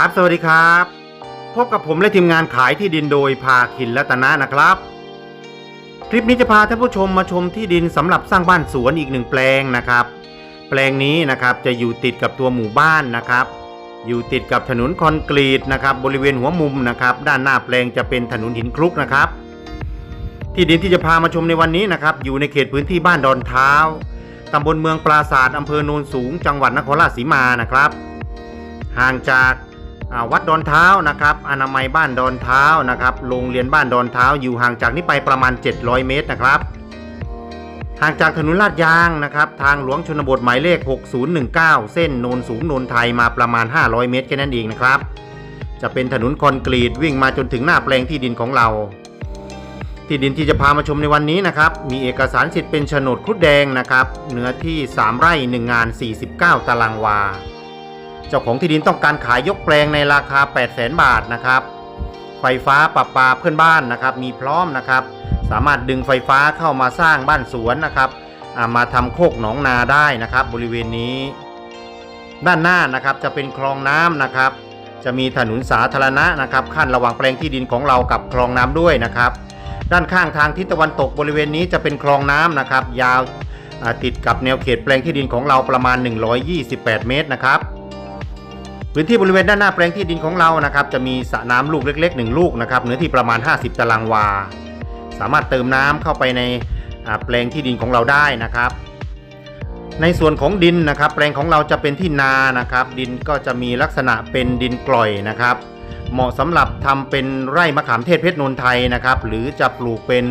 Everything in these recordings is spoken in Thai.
ครับสวัสดีครับ พบกับผมและทีมงานขายที่ดินโดยภาคินรัตนะนะครับ คลิปนี้จะพาท่านผู้ชมมาชมที่ดินสำหรับสร้างบ้านสวนอีกหนึ่งแปลงนะครับ แปลงนี้นะครับจะอยู่ติดกับตัวหมู่บ้านนะครับ อยู่ติดกับถนนคอนกรีตนะครับ บริเวณหัวมุมนะครับ ด้านหน้าแปลงจะเป็นถนนหินคลุกนะครับ ที่ดินที่จะพามาชมในวันนี้นะครับ อยู่ในเขตพื้นที่บ้านดอนเท้าตำบลเมืองปราศาสตร์อำเภอโนนสูง จังหวัดนครราชสีมานะครับ ห่างจาก วัดดอนเท้านะครับอนามัยบ้านดอนเท้านะครับโรงเรียนบ้านดอนเท้าอยู่ห่างจากนี้ไปประมาณ 700 เมตรนะครับห่างจากถนนลาดยางนะครับทางหลวงชนบทหมายเลข 6019 เส้นโนนสูงโนนไทยมาประมาณ 500 เมตรแค่นั้นเองนะครับ จะเป็นถนนคอนกรีตวิ่งมาจนถึงหน้าแปลงที่ดินของเรา ที่ดินที่จะพามาชมในวันนี้นะครับ มีเอกสารสิทธิ์เป็นโฉนดครุฑแดงนะครับเนื้อที่ 3 ไร่ 1 งาน 49 ตารางวา เจ้าของที่ดินต้องการขายยกแปลงในราคา 8 0 0 0 0 0บาทนะครับ ไฟฟ้าประปาเพื่อนบ้านนะครับ มีพร้อมนะครับ สามารถดึงไฟฟ้าเข้ามาสร้างบ้านสวนนะครับามาทำโคกหนองนาได้นะครับ บริเวณนี้ ด้านหน้านะครับจะเป็นคลองน้ำนะครับ จะมีถนนสาธารณะนะครับขั้นระหว่างแปลงที่ดินของเรากับคลองน้ำด้วยนะครับ ด้านข้างทางทิศตะวันตกบริเวณนี้จะเป็นคลองน้ำนะครับ ยาวาติดกับแนวเขตแปลงที่ดินของเราประมาณ 128 เมตรนะครับ พื้นที่บริเวณด้านหน้าแปลงที่ดินของเรานะครับจะมีสระน้ำลูกเล็ก ๆ 1 ลูกนะครับเนื้อที่ประมาณ 50 ตารางวา สามารถเติมน้ำเข้าไปในแปลงที่ดินของเราได้นะครับ ในส่วนของดินนะครับ แปลงของเราจะเป็นที่นานะครับ ดินก็จะมีลักษณะเป็นดินกล่อยนะครับ เหมาะสำหรับทำเป็นไร่มะขามเทศเพชรนนทไทยนะครับ หรือจะปลูกเป็น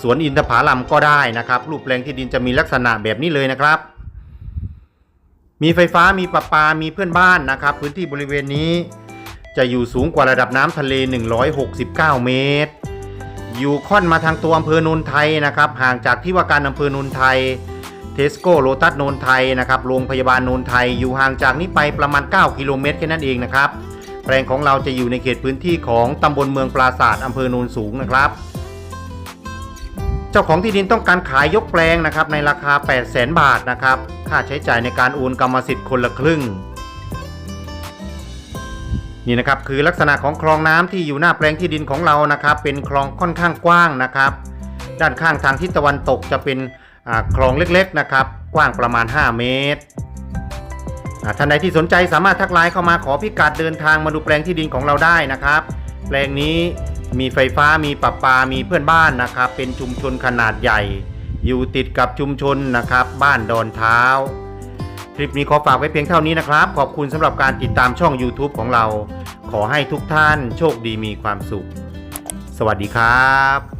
สวนอินทผลัมก็ได้นะครับ รูปแปลงที่ดินจะมีลักษณะแบบนี้เลยนะครับ มีไฟฟ้ามีประปา มีเพื่อนบ้านนะครับ พื้นที่บริเวณนี้ จะอยู่สูงกว่าระดับน้ำทะเล 169 เมตร อยู่ค่อนมาทางตัวอำเภอโนนไทยนะครับ ห่างจากที่ว่าการอำเภอโนนไทย เทสโก้โลตัสโนนไทยนะครับโรงพยาบาลโนนไทย อยู่ห่างจากนี้ไปประมาณ 9 กิโลเมตรแค่นั้นเองนะครับ แปลงของเราจะอยู่ในเขตพื้นที่ของตำบลเมืองปราศาสตร์อำเภอโนนสูงนะครับ เจ้าของที่ดินต้องการขายยกแปลงนะครับในราคา 8 0 0 0 0 0บาทนะครับ ค่าใช้จ่ายในการโอนกรรมสิทธิ์คนละครึ่ง นี่นะครับคือลักษณะของคลองน้ำที่อยู่หน้าแปลงที่ดินของเรานะครับ เป็นคลองค่อนข้างกว้างนะครับ ด้านข้างทางทิศตะวันตกจะเป็นคลองเล็กๆนะครับ กว้างประมาณ 5 เมตรท่านใดที่สนใจสามารถทักไลน์เข้ามาขอพิกัดเดินทางมาดูแปลงที่ดินของเราได้นะครับ แปลงนี้ มีไฟฟ้ามีประปา มีเพื่อนบ้านนะครับ เป็นชุมชนขนาดใหญ่ อยู่ติดกับชุมชนนะครับ บ้านดอนเท้า คลิปนี้ขอฝากไว้เพียงเท่านี้นะครับ ขอบคุณสำหรับการติดตามช่อง YouTube ของเรา ขอให้ทุกท่านโชคดีมีความสุข สวัสดีครับ